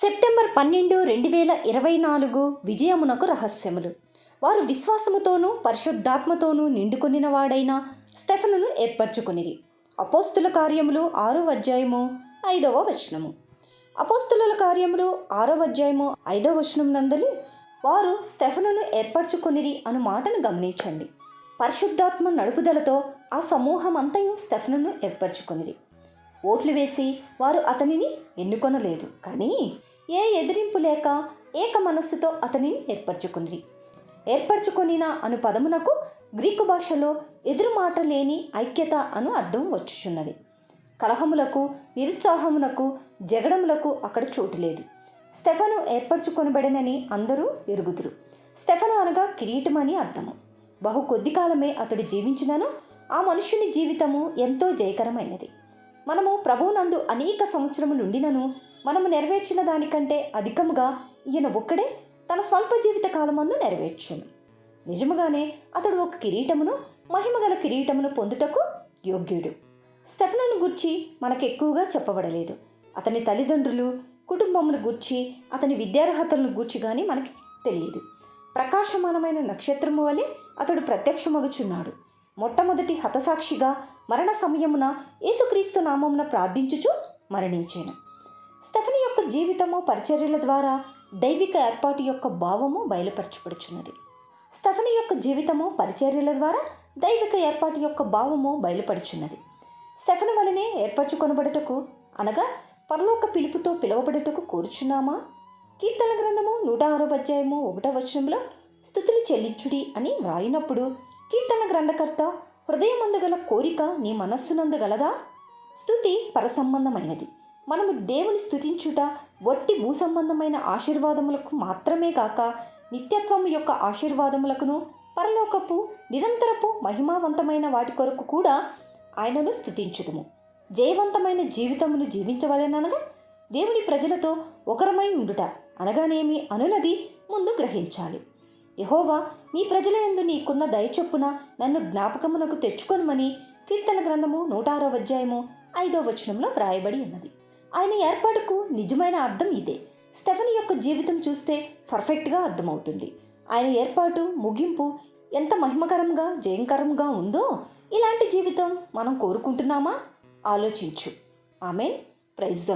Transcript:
September పన్నెండు రెండు వేల ఇరవై నాలుగు విజయమునకు రహస్యములు. వారు విశ్వాసముతోనూ పరిశుద్ధాత్మతోనూ నిండుకొనిన వాడైన స్టెఫనును ఏర్పరచుకునిరి. అపోస్తుల కార్యములు ఆరో అధ్యాయము ఐదవ వచనము. అపోస్తుల కార్యములు ఆరో అధ్యాయము ఐదవ వచనం నందలి వారు స్టెఫనును ఏర్పరచుకునిరి అను మాటను గమనించండి. పరిశుద్ధాత్మ నడుపుదలతో ఆ సమూహం అంతయు స్టెఫనును ఏర్పరచుకునిరి. ఓట్లు వేసి వారు అతనిని ఎన్నుకొనలేదు. కానీ ఏ ఎదిరింపు లేక ఏక మనస్సుతో అతనిని ఏర్పరచుకుని ఏర్పరచుకొనిన అను పదమునకు గ్రీకు భాషలో ఎదురు మాట లేని ఐక్యత అను అర్థం వచ్చుచున్నది. కలహములకు నిరుత్సాహమునకు జగడములకు అక్కడ చోటు లేదు. స్టెఫను ఏర్పరచుకొనబడినని అందరూ ఎరుగుదురు. స్టెఫను అనగా కిరీటమని అర్థము. బహు కొద్ది కాలమే అతడు జీవించినను ఆ మనుషుని జీవితము ఎంతో జయకరమైనది. మనము ప్రభువునందు అనేక సంవత్సరములు ఉండినను మనము నెరవేర్చిన దానికంటే అధికముగా ఈయన ఒక్కడే తన స్వల్ప జీవిత కాలమందు నెరవేర్చును. నిజముగానే అతడు ఒక కిరీటమును మహిమగల కిరీటమును పొందుటకు యోగ్యుడు. స్టెఫనును గుర్చి మనకు ఎక్కువగా చెప్పబడలేదు. అతని తల్లిదండ్రులు కుటుంబమును గూర్చి అతని విద్యార్హతలను గూర్చి కానీ మనకి తెలియదు. ప్రకాశమానమైన నక్షత్రము వలె అతడు ప్రత్యక్షమగుచున్నాడు. మొట్టమొదటి హతసాక్షిగా మరణ సమయమున యేసుక్రీస్తు నామమున ప్రార్థించుచు మరణించాను. స్టెఫనీ యొక్క జీవితము పరిచర్యల ద్వారా దైవిక ఏర్పాటు యొక్క భావము బయలుపరచబడుచున్నది. స్టెఫనీ యొక్క జీవితము పరిచర్యల ద్వారా దైవిక ఏర్పాటు యొక్క భావము బయలుపడుచున్నది స్టెఫన్ వలనే ఏర్పరచుకొనబడుటకు అనగా పరలోక పిలుపుతో పిలువబడుటకు కోరుచున్నామా? కీర్తన గ్రంథము నూట ఆరో అధ్యాయము ఒకటో వచనంలో స్థుతులు చెల్లించుడి అని వ్రాయినప్పుడు కీర్తన గ్రంథకర్త హృదయమందు గల కోరిక నీ మనస్సునందు గలదా? స్థుతి పరసంబంధమైనది. మనము దేవుని స్థుతించుట వట్టి భూసంబంధమైన ఆశీర్వాదములకు మాత్రమే కాక నిత్యత్వం యొక్క ఆశీర్వాదములకును పరలోకపు నిరంతరపు మహిమావంతమైన వాటి కొరకు కూడా ఆయనను స్థుతించుదుము జయవంతమైన జీవితమును జీవించవలెననగా దేవుని ప్రజలతో ఒకరమై ఉండుట అనగానేమి అనునది ముందు గ్రహించాలి. యహోవా నీ ప్రజల యందు నీకున్న దయచొప్పున నన్ను జ్ఞాపకమునకు తెచ్చుకొనమని కీర్తన గ్రంథము నూట ఆరో అధ్యాయము ఐదో వచనంలో వ్రాయబడి ఉన్నది. ఆయన ఏర్పాటుకు నిజమైన అర్థం ఇదే. స్టెఫనీ యొక్క జీవితం చూస్తే పర్ఫెక్ట్గా అర్థమవుతుంది. ఆయన ఏర్పాటు ముగింపు ఎంత మహిమకరంగా జయంకరంగా ఉందో ఇలాంటి జీవితం మనం కోరుకుంటున్నామా? ఆలోచించు. ఆమె ప్రైజ్ ద